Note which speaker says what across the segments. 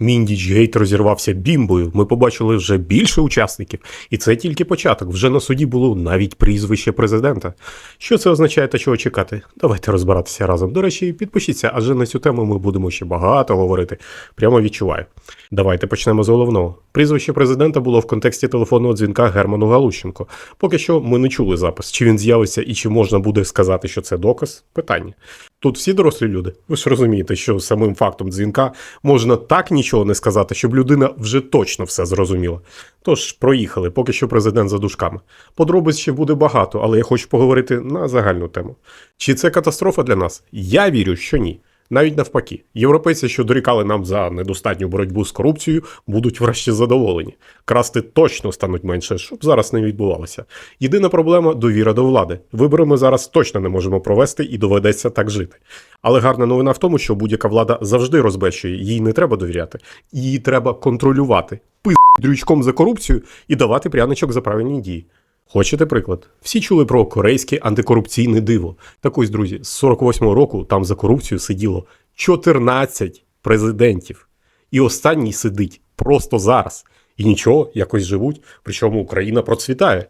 Speaker 1: Міндіч гейт розірвався бімбою. Ми побачили вже більше учасників, і це тільки початок. Вже на суді було навіть прізвище президента. Що це означає та чого чекати? Давайте розбиратися разом. До речі, підпишіться, адже на цю тему ми будемо ще багато говорити. Прямо відчуваю. Давайте почнемо з головного. Прізвище президента було в контексті телефонного дзвінка Герману Галущенко. Поки що ми не чули запис. Чи він з'явиться і чи можна буде сказати, що це доказ? Питання. Тут всі дорослі люди. Ви ж розумієте, що самим фактом дзвінка можна так нічого не сказати, щоб людина вже точно все зрозуміла. Тож проїхали, поки що президент за дужками. Подробиць ще буде багато, але я хочу поговорити на загальну тему. Чи це катастрофа для нас? Я вірю, що ні. Навіть навпаки, європейці, що дорікали нам за недостатню боротьбу з корупцією, будуть врешті задоволені. Красти точно стануть менше, щоб зараз не відбувалося. Єдина проблема довіра до влади. Вибори ми зараз точно не можемо провести і доведеться так жити. Але гарна новина в тому, що будь-яка влада завжди розбещує, їй не треба довіряти, її треба контролювати, пиз дрючком за корупцію і давати пряничок за правильні дії. Хочете приклад? Всі чули про корейське антикорупційне диво. Так ось, друзі, з 48-го року там за корупцію сиділо 14 президентів. І останній сидить просто зараз. І нічого, якось живуть, причому Україна процвітає.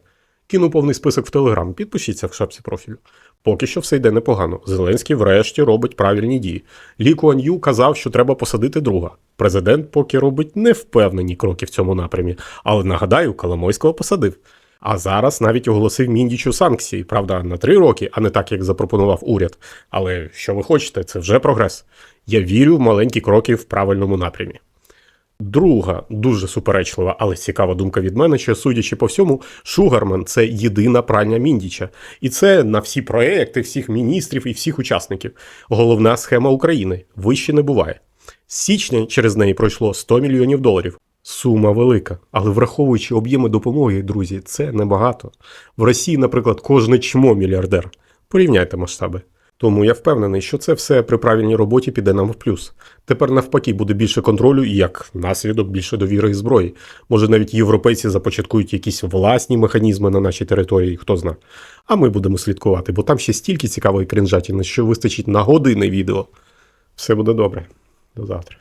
Speaker 1: Кину повний список в Телеграм, підпишіться в шапці профілю. Поки що все йде непогано. Зеленський врешті робить правильні дії. Лі Куан Ю казав, що треба посадити друга. Президент поки робить невпевнені кроки в цьому напрямі, але нагадаю, Коломойського посадив. А зараз навіть оголосив Міндічу санкції, правда, на три роки, а не так, як запропонував уряд. Але що ви хочете, це вже прогрес. Я вірю в маленькі кроки в правильному напрямі. Друга дуже суперечлива, але цікава думка від мене, що, судячи по всьому, Шугарман це єдина пральня Міндіча. І це на всі проекти, всіх міністрів і всіх учасників. Головна схема України вище не буває. З січня через неї пройшло 100 мільйонів доларів. Сума велика, але враховуючи об'єми допомоги, друзі, це небагато. В Росії, наприклад, кожне чмо мільярдер. Порівняйте масштаби. Тому я впевнений, що це все при правильній роботі піде нам в плюс. Тепер навпаки буде більше контролю і як наслідок більше довіри і зброї. Може навіть європейці започаткують якісь власні механізми на нашій території, хто зна. А ми будемо слідкувати, бо там ще стільки цікавої кринжатіни, що вистачить на години відео. Все буде добре. До завтра.